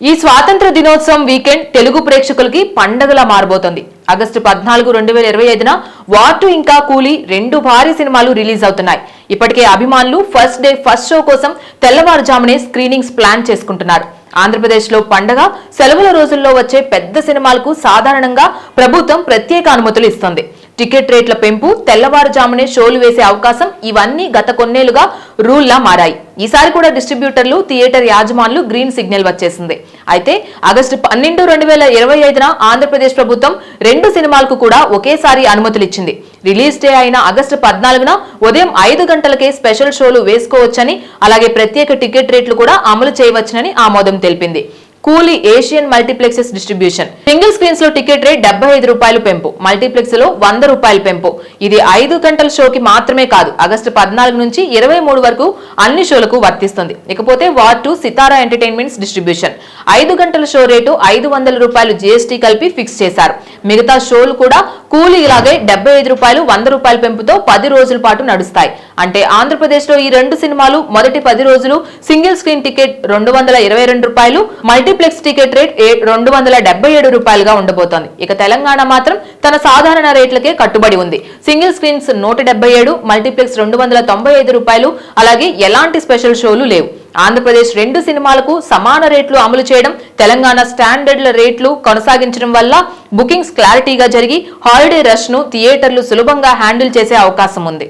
ఈ స్వాతంత్ర దినోత్సవం వీకెండ్ తెలుగు ప్రేక్షకులకి పండగలా మారబోతోంది. ఆగస్టు పద్నాలుగు రెండు వేల ఇరవై ఐదున వాటు ఇంకా కూలీ రెండు భారీ సినిమాలు రిలీజ్ అవుతున్నాయి. ఇప్పటికే అభిమానులు ఫస్ట్ డే ఫస్ట్ షో కోసం తెల్లవారుజామునే స్క్రీనింగ్స్ ప్లాన్ చేసుకుంటున్నారు. ఆంధ్రప్రదేశ్లో పండగ సెలవుల రోజుల్లో వచ్చే పెద్ద సినిమాలకు సాధారణంగా ప్రభుత్వం ప్రత్యేక అనుమతులు ఇస్తుంది. టికెట్ రేట్ల పెంపు తెల్లవారుజామునే షోలు వేసే అవకాశం ఇవన్నీ గత కొన్నేళ్ళుగా రూల్లా మారాయి. ఈసారి కూడా డిస్ట్రిబ్యూటర్లు థియేటర్ యాజమానులు గ్రీన్ సిగ్నల్ వచ్చేసింది. అయితే ఆగస్టు పన్నెండు రెండు వేల ఇరవై ఐదున ఆంధ్రప్రదేశ్ ప్రభుత్వం రెండు సినిమాలకు కూడా ఒకేసారి అనుమతులు ఇచ్చింది రిలీజ్ డే అయిన ఆగస్టు పద్నాలుగున ఉదయం ఐదు గంటలకే స్పెషల్ షోలు వేసుకోవచ్చని అలాగే ప్రత్యేక టికెట్ రేట్లు కూడా అమలు చేయవచ్చునని ఆమోదం తెలిపింది. Coolie Asian multiplexes distribution. Single స్క్రీన్స్లో ticket rate డెబ్బై ఐదు రూపాయలు పెంపు. మల్టీప్లెక్స్లో వంద రూపాయలు పెంపు. ఇది ఐదు గంటల షోకి మాత్రమే కాదు ఆగస్టు పద్నాలుగు నుంచి ఇరవై మూడు వరకు అన్ని షోలకు వర్తిస్తుంది. ఇకపోతే war two Sithara entertainments distribution. ఐదు గంటల షో రేటు ఐదు వందల రూపాయలు జీఎస్టీ కలిపి ఫిక్స్ చేశారు. మిగతా షోలు కూడా కూలీ ఇలాగే డెబ్బై ఐదు రూపాయలు వంద రూపాయల పెంపుతో పది రోజుల పాటు నడుస్తాయి. అంటే ఆంధ్రప్రదేశ్లో ఈ రెండు సినిమాలు మొదటి పది రోజులు సింగిల్ స్క్రీన్ టికెట్ రెండు వందల ఇరవై రెండు రూపాయలు మల్టీప్లెక్స్ టికెట్ రేట్ ఏ- రెండు వందల డెబ్బై ఏడు రూపాయలుగా ఉండబోతోంది. ఇక తెలంగాణ మాత్రం తన సాధారణ రేట్లకే కట్టుబడి ఉంది. సింగిల్ స్క్రీన్స్ నూట డెబ్బై ఏడు మల్టీప్లెక్స్ రెండు వందల తొంభై ఐదు రూపాయలు అలాగే ఎలాంటి స్పెషల్ షోలు లేవు. ఆంధ్రప్రదేశ్ రెండు సినిమాలకు సమాన రేట్లు అమలు చేయడం తెలంగాణ స్టాండర్డ్ల రేట్లు కొనసాగించడం వల్ల బుకింగ్స్ క్లారిటీగా జరిగి హాలిడే రష్ను థియేటర్లు సులభంగా హ్యాండిల్ చేసే అవకాశం ఉంది.